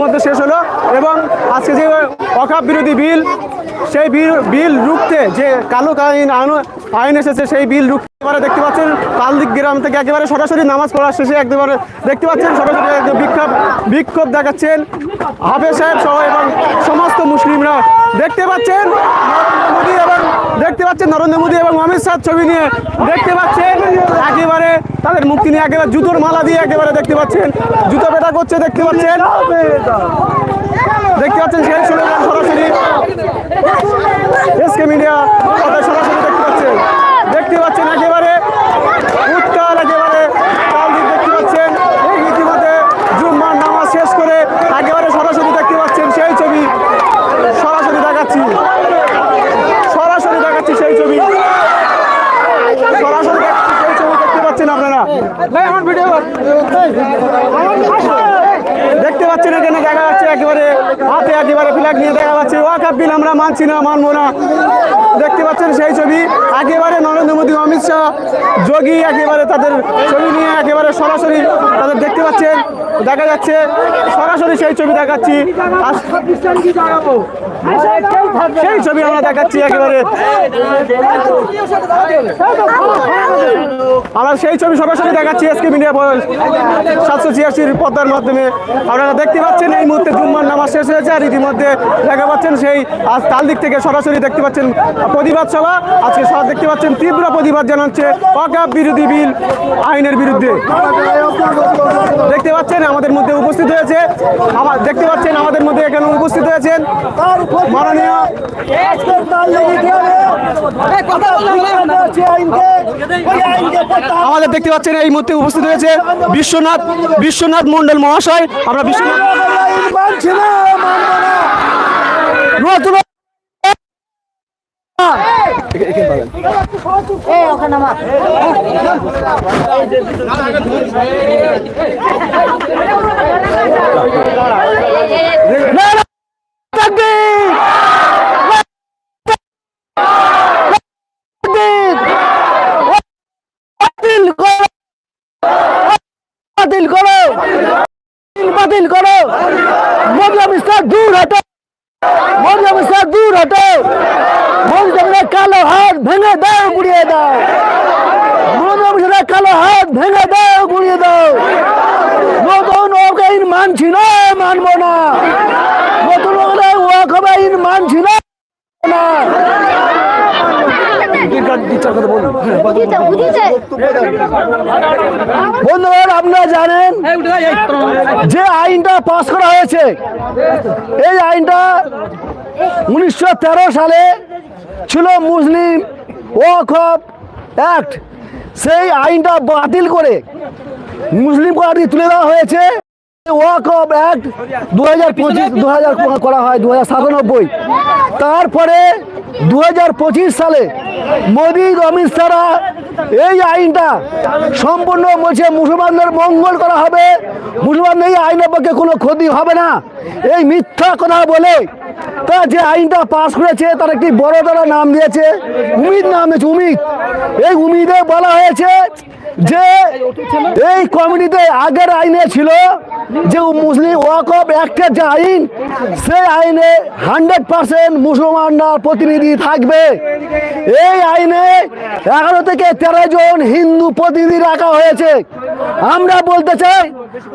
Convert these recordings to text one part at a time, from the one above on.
মধ্যে শেষ হলো এবং আজকে যে অকাপ বিরোধী বিল, সেই বিল বিল রুখতে যে কালো আইন, আইন- এসেছে, সেই বিল রুখতে এবারে দেখতে পাচ্ছেন কালদিক গ্রাম থেকে একেবারে সরাসরি নামাজ পড়ার শেষে একেবারে দেখতে পাচ্ছেন সরাসরি বিক্ষোভ বিক্ষোভ দেখাচ্ছেন হাফেজ সাহেব সহ এবং সমস্ত মুসলিমরা দেখতে পাচ্ছেন। মোদী এবং দেখতে পাচ্ছেন নরেন্দ্র মোদী এবং অমিত শাহ ছবি নিয়ে দেখতে পাচ্ছেন, একেবারে তাদের মুক্তি নিয়ে একেবারে জুতোর মালা দিয়ে একেবারে দেখতে পাচ্ছেন, জুতো পেটা করছে, দেখতে পাচ্ছেন। দেখতে পাচ্ছেন সেই শুনে সরাসরি। এসকে মিডিয়া কথা সরাসরি দেখতে পাচ্ছেন দেখতে পাচ্ছেন একেবারে উত্তাল একেবারে কালদিক দেখতে পাচ্ছেন এই ইতিমধ্যে জুম্মার নামাজ শেষ করে একেবারে সরাসরি দেখতে পাচ্ছেন সেই ছবি সরাসরি দেখাচ্ছি সরাসরি দেখাচ্ছি সেই ছবি সরাসরি দেখাচ্ছি সেই ছবি দেখতে পাচ্ছেন আপনারা আমার ভিডিও দেখতে পাচ্ছেন এখানে দেখা যাচ্ছে একেবারে হাতে, একেবারে ফ্ল্যাগ নিয়ে দেখা যাচ্ছে। ওয়াকাপ বিল আমরা মানছি না, মানবো না। দেখতে পাচ্ছেন সেই ছবি। একেবারে নরেন্দ্র মোদী, অমিত শাহ যোগী একেবারে তাদের ছবি নিয়ে একেবারে সরাসরি তাদের দেখতে পাচ্ছেন। দেখা যাচ্ছে সরাসরি সেই ছবি দেখাচ্ছি। সেই ছবি আমরা দেখাচ্ছি একেবারে। আমরা সেই ছবি সরাসরি দেখাচ্ছি এসকে মিডিয়া সাতশো ছিয়াশির পদ্মার মাধ্যমে। আপনারা দেখতে পাচ্ছেন এই মুহূর্তে জুম্মার নামাজ শেষ হয়েছে আর রীতিমধ্যে দেখা পাচ্ছেন সেই আজ তাল দিক থেকে সরাসরি দেখতে পাচ্ছেন প্রতিবাদ সভা। আজকে সব দেখতে পাচ্ছেন তীব্র প্রতিবাদ জানাচ্ছে অকাপ বিরোধী বিল আইনের বিরুদ্ধে। দেখতে পাচ্ছেন আমাদের মধ্যে উপস্থিত হয়েছে। আমার দেখতে পাচ্ছেন আমাদের মধ্যে এখানে উপস্থিত হয়েছেন আমাদের দেখতে পাচ্ছেন এই মুহূর্তে উপস্থিত হয়েছে বিশ্বনাথ বিশ্বনাথ মন্ডল মহাশয়। আমরা বিশ্বনাথ নতুন নারা তাকবীর! তাকবীর! বাতিল করো বাতিল করো বাতিল করো মজলাম ইসলাম দূর হটো মজলাম ইসলাম দূর হটো মজলামের কালো হাত ভেঙে দাও গুড়িয়ে দাও মজলামের কালো হাত ভেঙে দাও গুড়িয়ে দাও নতুন ওকাইন মানছি না মানবো না। নতুন ওয়াকাবাইন মানছি না। বন্ধুগণ আপনারা জানেন যে আইনটা পাস করা হয়েছে, এই আইনটা উনিশশো তেরো সালে ছিল মুসলিম ওয়াকফ অ্যাক্ট। সেই আইনটা বাতিল করে মুসলিম কোয়ার্টি তুলে দেওয়া হয়েছে। ওয়াকফ অ্যাক্ট দু হাজার পঁচিশ দু হাজার করা হয় দু হাজার সাতানব্বই। তারপরে দু হাজার পঁচিশ সালে মোদী, অমিত শাহরা এই আইনটা সম্পূর্ণ বলছে মুসলমানদের মঙ্গল করা হবে। মুসলমানদের এই আইনের পক্ষে কোনো ক্ষতি হবে না। এই মিথ্যা কথা বলে তা যে আইনটা পাশ করেছে, তার একটি বড় তারা নাম দিয়েছে, উমিদ নাম দিয়েছে, উমিদ। এই উমিদে বলা হয়েছে যে এই কমিটিতে আগের আইনে ছিল যে মুসলিম ওয়াকফ অ্যাক্টের যে আইন, সেই আইনে হান্ড্রেড পার্সেন্ট মুসলমানরা প্রতিনিধি থাকবে। এই আইনে এগারো থেকে তেরো জন হিন্দু প্রতিনিধি রাখা হয়েছে। আমরা বলতে চাই,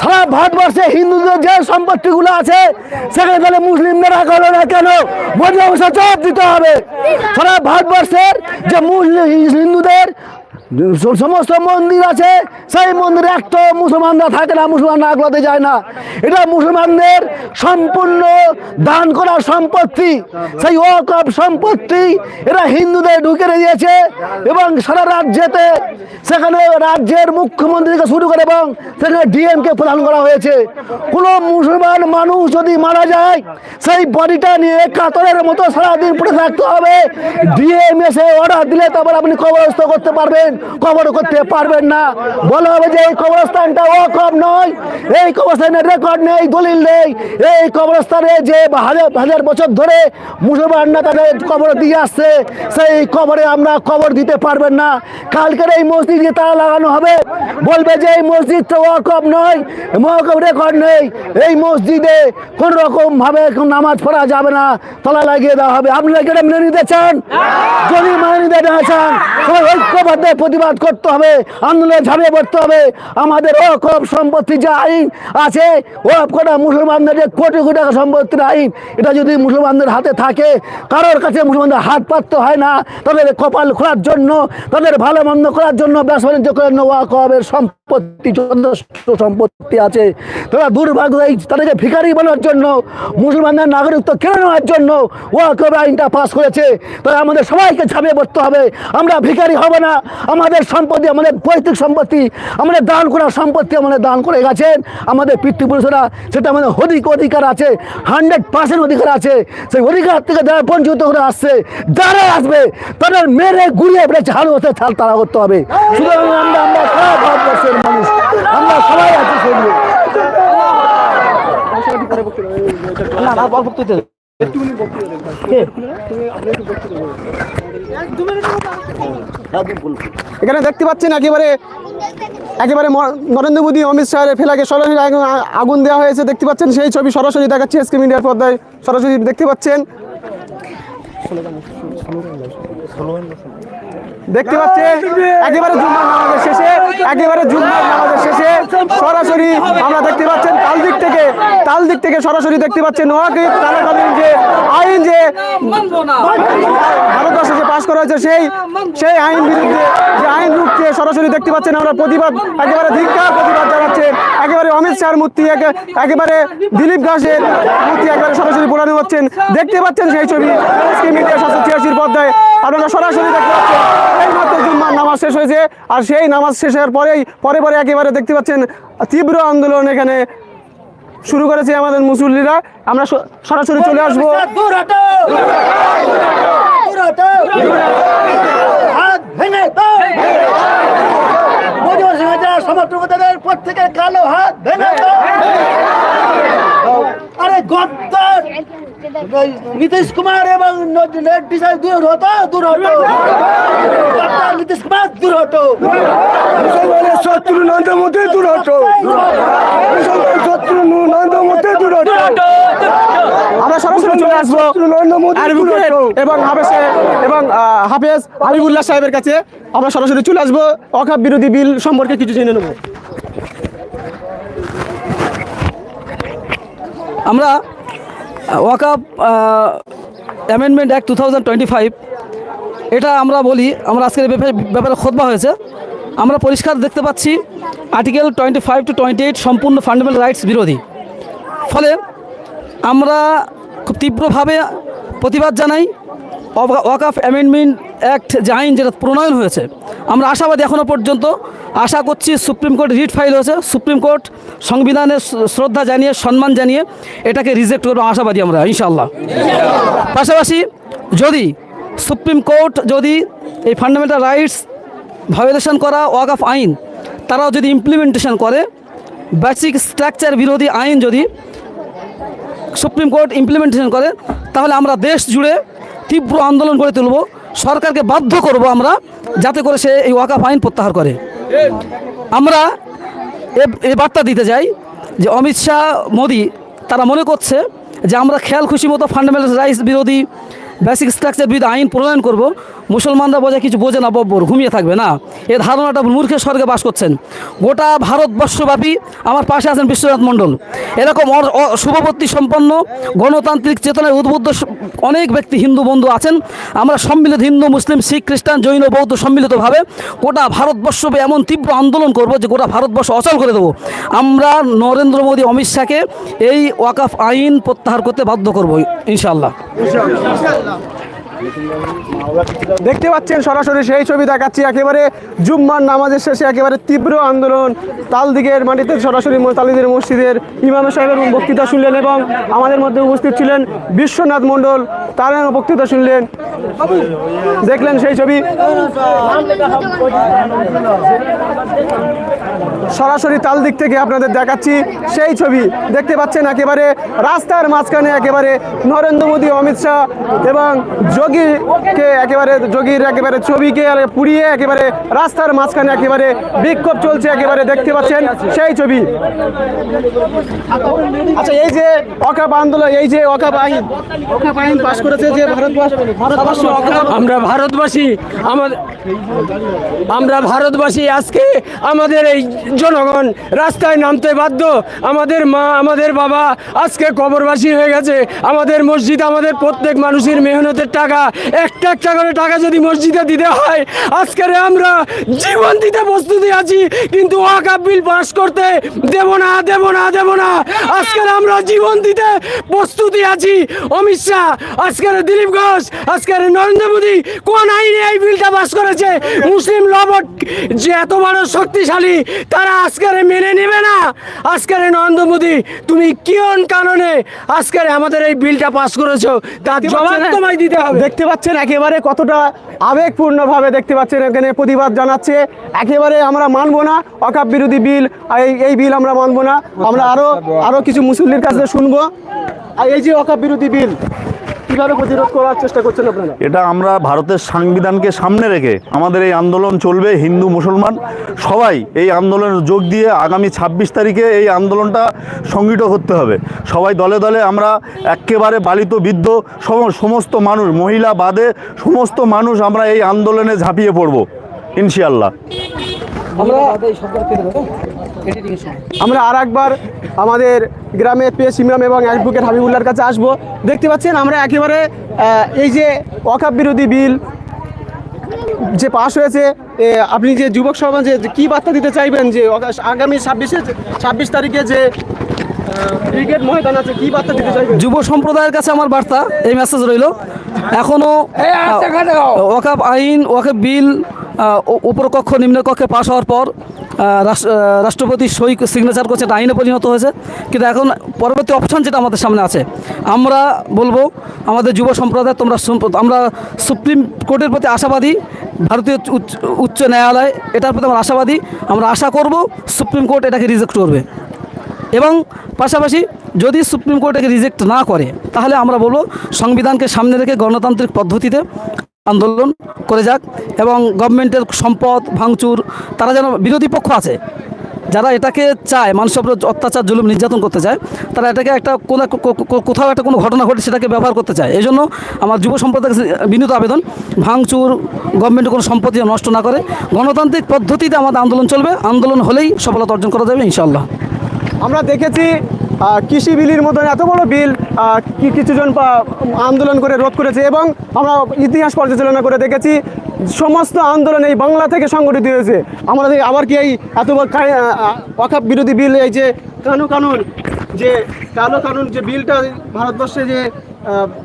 সারা ভারতবর্ষে হিন্দুদের যে সম্পত্তিগুলো আছে, সেখানে তাহলে মুসলিমদের রাখা হলো না কেন? অবশ্য জবাব দিতে হবে। সারা ভারতবর্ষের যে মুসলিম হিন্দুদের সমস্ত মন্দির আছে, সেই মন্দিরে একটা মুসলমানরা থাকে না, মুসলমানরা আগলাতে যায় না। এটা মুসলমানদের সম্পূর্ণ দান করা সম্পত্তি, সেই ওয়াকফ সম্পত্তি এরা হিন্দুদের ঢুকে দিয়েছে এবং সারা রাজ্যেতে সেখানে রাজ্যের মুখ্যমন্ত্রীকে শুরু করে এবং সেখানে ডিএমকে প্রদান করা হয়েছে। কোনো মুসলমান মানুষ যদি মারা যায়, সেই বডিটা নিয়ে কাতরের মতো সারাদিন পড়ে থাকতে হবে। ডিএম এসে অর্ডার দিলে তারপর আপনি কবরস্থ করতে পারবেন। কবর করতে পারবেন না। বলা হবে যে এই কবরস্থানটা ও কম নয়, এই কবরস্থানের রেকর্ড নেই, দলিল নেই। এই কবরস্থানে যে হাজার হাজার বছর ধরে মুসলমানরা তাদের কবর দিয়ে আসছে, সেই কবরে আমরা কবর দিতে পারবেন না। কালকের এই মসজিদে তালা লাগানো হবে, বলবে যে এই মসজিদ তো ওয়াকফ নয় মহকম রেকর্ড নেই। এই মসজিদে কোন রকম ভাবে নামাজ পড়া যাবে না, তলা লাগিয়ে দেওয়া হবে। আপনারা কি এটা মেনে নিতে চান? যদি মেনে নিতে না চান ঐক্যবদ্ধ প্রতিবাদ করতে হবে, আন্দোলনে ঝাঁপিয়ে পড়তে হবে। আমাদের ওকফ সম্পত্তি যে আইন আছে ওকফ করা মুসলমানদের যে কোটি কোটি টাকা সম্পত্তির আইন, এটা যদি মুসলমানদের হাতে থাকে, কারোর কাছে মুসলমানদের হাত পাততে হয় না। তাদের কপাল খোলার জন্য, তাদের ভালো মন্দ করার জন্য ব্যবসা বাণিজ্য করার জন্য ওয়াকফের সম্পত্তি, যথেষ্ট সম্পত্তি আছে। তারা দুর্ভাগ্য তাদেরকে ভিখারি বানানোর জন্য, মুসলমানদের নাগরিকত্ব কেড়ে নেওয়ার জন্য ওয়াকফ আইনটা পাস করেছে। তাই আমাদের সবাইকে ঝাঁপিয়ে পড়তে হবে। আমরা ভিখারি হব না আমাদের সম্পত্তি আমাদের পৈতৃক সম্পত্তি আমাদের দান করা সম্পত্তি আমাদের দান করে গেছেন। আমাদের পিতৃপুরুষরা সেটা আমাদের অধিক অধিকার আছে হান্ড্রেড পার্সেন্ট অধিকার আছে। সেই অধিকার থেকে যারা বঞ্চিত করে আসছে যারা আসবে তাদের মেরে গুড়িয়ে বেড়ে ঝাড়ু হতে ছাল তারা করতে হবে। সুতরাং আমরা আমরা সারা ভারতবর্ষের মানুষ। আমরা সবাই আছি সঙ্গে এখানে দেখতে পাচ্ছেন একেবারে একেবারে নরেন্দ্র মোদী, অমিত শাহের ফেলাকে সরাসরি আগুন- আগুন দেওয়া হয়েছে। দেখতে পাচ্ছেন সেই ছবি সরাসরি দেখাচ্ছি এসকে মিডিয়ার পর্দায়। সরাসরি দেখতে পাচ্ছেন। দেখতে পাচ্ছেন? একেবারে জুম্মার নামাজের শেষে একেবারে জুম্মার নামাজের শেষে সরাসরি আমরা দেখতে পাচ্ছেন তাল দিক থেকে তাল দিক থেকে সরাসরি দেখতে পাচ্ছেন নোয়াকে তালাকালীন যে আইন যে ভারতবর্ষে যে পাশ করা হয়েছে সেই সেই আইন বিরুদ্ধে যে আইন রূপকে সরাসরি দেখতে পাচ্ছেন আমরা প্রতিবাদ একেবারে ধিক্কার প্রতিবাদ জানাচ্ছেন একেবারে অমিত শাহর মূর্তি একে- একেবারে দিলীপ ঘাসের মূর্তি একেবারে সরাসরি পোড়ানো হচ্ছেন। দেখতে পাচ্ছেন সেই ছবি মিডিয়া সাতশো ছিয়াশির পর্দায় আপনারা সরাসরি দেখতে পাচ্ছেন, এই মাত্র জুম্মার নামাজ শেষ হয়েছে। আর সেই নামাজ শেষের পরেই, পরে পরে একেবারে দেখতে পাচ্ছেন, তীব্র আন্দোলন এখানে শুরু করেছে আমাদের মুসল্লিরা। আমরা সরাসরি চলে আসব। দূর হটো! দূর হাত ভেঙে দাও! মোদী সঙ্গে যারা সমর্থক তাদের প্রত্যেকের কালো হাত ভেঙে আরে গদ্দার! নীতিশ কুমার এবং দূর হতো দূর হতো। নীতিশ কুমার দূর হতো। মুসলমানের শত্রু নরেন্দ্র মোদী দূর হতো। শত্রু নরেন্দ্র মোদী দূর হতো। আমরা সরাসরি চলে আসব এবং হাফেজে এবং হাফেজ হাবিবুল্লাহ সাহেবের কাছে আমরা সরাসরি চলে আসব। বিরোধী বিল সম্পর্কে কিছু জেনে নেব। আমরা Waqf amendment act two thousand twenty five এটা আমরা বলি, আমরা আজকের ব্যাপারে খোদবা হয়েছে। আমরা পরিষ্কার দেখতে পাচ্ছি article twenty five to twenty eight সম্পূর্ণ ফান্ডামেন্টাল রাইটস বিরোধী। ফলে আমরা খুব তীব্রভাবে প্রতিবাদ জানাই ওয়াকাফ অ্যামেন্ডমেন্ট অ্যাক্ট যে আইন যেটা প্রণয়ন হয়েছে। আমরা আশাবাদী এখনও পর্যন্ত। আশা করছি সুপ্রিম কোর্ট রিট ফাইল হয়েছে। সুপ্রিম কোর্ট সংবিধানের শ্রদ্ধা জানিয়ে, সম্মান জানিয়ে এটাকে রিজেক্ট করব। আশাবাদী আমরা ইনশাল্লাহ পাশাপাশি যদি সুপ্রিম কোর্ট যদি এই ফান্ডামেন্টাল রাইটস ভায়োলেশন করা ওয়াকাফ আইন, তারাও যদি ইমপ্লিমেন্টেশন করে বেসিক স্ট্রাকচার বিরোধী আইন যদি সুপ্রিম কোর্ট ইমপ্লিমেন্টেশন করে, তাহলে আমরা দেশ জুড়ে তীব্র আন্দোলন করে তুলব, সরকারকে বাধ্য করব আমরা যাতে করে সে এই ওয়াকাফ আইন প্রত্যাহার করে। আমরা এ- বার্তা দিতে যাই যে অমিত শাহ, মোদি, তারা মনে করছে যে আমরা খেয়াল খুশি মতো ফান্ডামেন্টাল রাইটস বিরোধী বেসিক স্ট্রাকচার বিরোধী আইন প্রণয়ন করব, মুসলমানরা বোঝে কিছু বোঝে না, বব্বর, ঘুমিয়ে থাকবে না। এ ধারণাটা মূর্খের স্বর্গে বাস করছেন। গোটা ভারতবর্ষব্যাপী আমার পাশে আছেন বিশ্বনাথ মণ্ডল। এরকম শুভবর্তী সম্পন্ন গণতান্ত্রিক চেতনায় উদ্বুদ্ধ অনেক ব্যক্তি হিন্দু বন্ধু আছেন। আমরা সম্মিলিত হিন্দু, মুসলিম, শিখ, খ্রিস্টান, জৈন, বৌদ্ধ সম্মিলিতভাবে গোটা ভারতবর্ষব্যাপী এমন তীব্র আন্দোলন করব যে গোটা ভারতবর্ষ অচল করে দেবো। আমরা নরেন্দ্র মোদী, অমিত শাহকে এই ওয়াকাফ আইন প্রত্যাহার করতে বাধ্য করব, ইনশাআল্লাহ। দেখতে পাচ্ছেন সরাসরি সেই ছবি দেখাচ্ছি, একেবারে জুম্মার নামাজের শেষে একেবারে তীব্র আন্দোলন। তালদিকের মাটিতে সরাসরি তালদিকের মসজিদের ইমাম সাহেবের বক্তৃতা শুনলেন এবং আমাদের মধ্যে উপস্থিত ছিলেন বিশ্বনাথ মণ্ডল তার বক্তৃতা শুনলেন। দেখলেন সেই ছবি। সরাসরি তাল দিক থেকে আপনাদের দেখাচ্ছি সেই ছবি। দেখতে পাচ্ছেন একেবারে রাস্তার মাঝখানে একেবারে নরেন্দ্র মোদী, অমিত শাহ এবং যোগীকে একেবারে যোগীর একেবারে ছবিকে পুড়িয়ে একেবারে রাস্তার মাঝখানে একেবারে বিক্ষোভ চলছে, একেবারে দেখতে পাচ্ছেন সেই ছবি। আচ্ছা এই যে অকাপ আন্দোলন, এই যে অকাপ আইন অকাপ আইন পাশ করেছে যে ভারতবর্ষ আমরা ভারতবাসী, আমাদের আমরা ভারতবাসী আজকে আমাদের এই জনগণ রাস্তায় নামতে বাধ্য। আমাদের মা, আমাদের বাবা আজকে কবরবাসী হয়ে গেছে। আমাদের মসজিদ, আমাদের প্রত্যেক মানুষের মেহনতের টাকা একটা একটা করে টাকা যদি মসজিদে দিতে হয় আজকের আমরা জীবন দিতে প্রস্তুতি আছি কিন্তু ওয়াকাব বিল পাস করতে দেব না দেব না দেব না। আজকের আমরা জীবন দিতে প্রস্তুতি আছি। অমিত শাহ আজকের দিলীপ ঘোষ আজকের নরেন্দ্র মোদী কোন আইনে এই বিলটা পাস করেছে? মুসলিম লবট যে এত বড় শক্তিশালী তারা আজকের মেনে নেবে না। আজকের নরেন্দ্র মোদী তুমি কোন কারণে আজকের আমাদের এই বিলটা পাস করেছ তার জবাব তোমায় দিতে হবে। দেখতে পাচ্ছেন, একেবারে কতটা আবেগপূর্ণভাবে দেখতে পাচ্ছেন এখানে প্রতিবাদ জানাচ্ছে। একেবারে আমরা মানবো না, অকাপ বিরোধী বিল, এই বিল আমরা মানবো না। আমরা আরও আরও কিছু মুসল্লির কাছে শুনব। আর এই যে অকাপ বিরোধী বিল কীভাবে প্রতিরোধ করার চেষ্টা করছেন আপনারা? এটা আমরা ভারতের সংবিধানকে সামনে রেখে আমাদের এই আন্দোলন চলবে হিন্দু মুসলমান সবাই এই আন্দোলনে যোগ দিয়ে আগামী ছাব্বিশ তারিখে এই আন্দোলনটা সংগঠিত করতে হবে। সবাই দলে দলে আমরা একেবারে বালিত বৃদ্ধ সমস্ত মানুষ মহিলা বাদে সমস্ত মানুষ আমরা এই আন্দোলনে ঝাঁপিয়ে পড়ব ইনশাআল্লাহ। আমরা আর একবার আমাদের গ্রামে পেশ ইমাম এবং অ্যাডভোকেট হাবিবুল্লার কাছে আসব। দেখতে পাচ্ছেন আমরা একেবারে এই যে অকাপ বিরোধী বিল যে পাশ হয়েছে আপনি যে যুবক সমাজে যে কি বার্তা দিতে চাইবেন যে আগামী ছাব্বিশে ছাব্বিশ তারিখে যে ক্রিকেট ময়দান আছে কি বার্তা দিতে চাইবেন? যুব সম্প্রদায়ের কাছে আমার বার্তা এই মেসেজ রইল। এখনও ওয়াকাব আইন ওয়াকাব বিল আহ, ও- উপর কক্ষ নিম্ন পাশ হওয়ার পর রাষ্ট্রপতি সই সিগনেচার করছে, এটা আইনে পরিণত হয়েছে। কিন্তু এখন পরবর্তী অপশান যেটা আমাদের সামনে আছে, আমরা বলব, আমাদের যুব সম্প্রদায়, তোমরা আমরা সুপ্রিম কোর্টের প্রতি আশাবাদী, ভারতীয় উচ্চ- ন্যায়ালয়, এটার প্রতি আমরা আশাবাদী, আমরা আশা করব সুপ্রিম কোর্ট এটাকে রিজেক্ট করবে। এবং পাশাপাশি যদি সুপ্রিম কোর্ট একে রিজেক্ট না করে, তাহলে আমরা বলব, সংবিধানকে সামনে রেখে গণতান্ত্রিক পদ্ধতিতে আন্দোলন করে যাক এবং গভর্নমেন্টের সম্পদ, ভাঙচুর, তারা যেন বিরোধী পক্ষ আছে। যারা এটাকে চায় মানুষের উপর অত্যাচার, জুলুম, নির্যাতন করতে চায়, তারা এটাকে একটা কোনো কোথাও একটা কোনো ঘটনা ঘটে সেটাকে ব্যবহার করতে চায়। এই জন্য আমার যুব সম্প্রদায়ের বিনীত আবেদন, ভাঙচুর গভর্নমেন্টের কোনো সম্পত্তি নষ্ট না করে, গণতান্ত্রিক পদ্ধতিতে আমাদের আন্দোলন চলবে। আন্দোলন হলেই সফলতা অর্জন করা যাবে, ইনশাআল্লাহ। আমরা দেখেছি কৃষি বিলির মতন এত বড় বিল কিছুজন আন্দোলন করে রোধ করেছে এবং আমরা ইতিহাস পর্যালোচনা করে দেখেছি সমস্ত আন্দোলন এই বাংলা থেকে সংগঠিত হয়েছে। আমাদের আবার কি এই এত অকাপ বিরোধী বিল এই যে কানু কানুন যে কালো কানুন যে বিলটা ভারতবর্ষে যে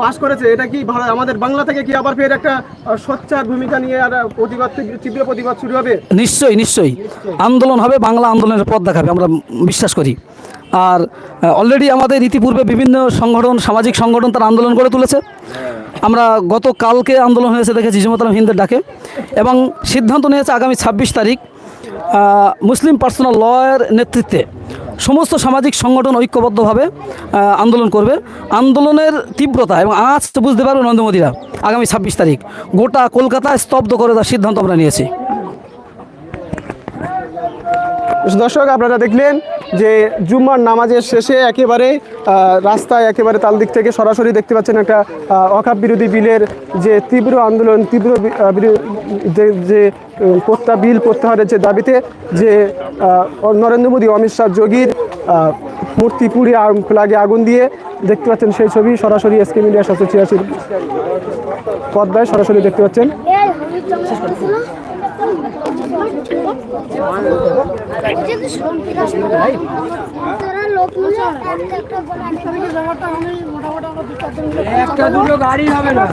পাশ করেছে এটা কি ভারত আমাদের বাংলা থেকে কি আবার ফের একটা সোচ্চার ভূমিকা নিয়ে আর প্রতিবাদ তীব্র প্রতিবাদ শুরু হবে? নিশ্চয়ই। নিশ্চয়ই। আন্দোলন হবে বাংলা আন্দোলনের পথ দেখাবে আমরা বিশ্বাস করি। আর অলরেডি আমাদের ইতিপূর্বে বিভিন্ন সংগঠন, সামাজিক সংগঠন তারা আন্দোলন করে তুলেছে। আমরা গত কালকে আন্দোলন হয়েছে দেখেছি জমতালাম হিন্দের ডাকে। এবং সিদ্ধান্ত নিয়েছে আগামী ছাব্বিশ তারিখ মুসলিম পার্সোনাল লয়ের নেতৃত্বে সমস্ত সামাজিক সংগঠন ঐক্যবদ্ধভাবে আন্দোলন করবে। আন্দোলনের তীব্রতা এবং আজ বুঝতে পারবে নরেন্দ্র মোদীরা আগামী ছাব্বিশ তারিখ। গোটা কলকাতায় স্তব্ধ করে দেওয়ার সিদ্ধান্ত আমরা নিয়েছি। দর্শক, আপনারা দেখলেন যে জুম্মার নামাজের শেষে একেবারে রাস্তায় একেবারে তাল দিক থেকে সরাসরি দেখতে পাচ্ছেন একটা অকাপ বিরোধী বিলের যে তীব্র আন্দোলন, তীব্র যে- প্রত্যা বিল প্রত্যাহারের যে দাবিতে যে নরেন্দ্র মোদী, অমিত শাহ, যোগীর মূর্তি পুড়িয়ে আগুন- আগুন দিয়ে দেখতে পাচ্ছেন সেই ছবি সরাসরি এসকে মিডিয়া সাতশো ছিয়াশির পদ্মায় সরাসরি দেখতে পাচ্ছেন এই হলুদ রঙের ছিল এটা তো সন্ত্রাস তোরা লোক মিলে একটা দুটো গাড়ি হবে না।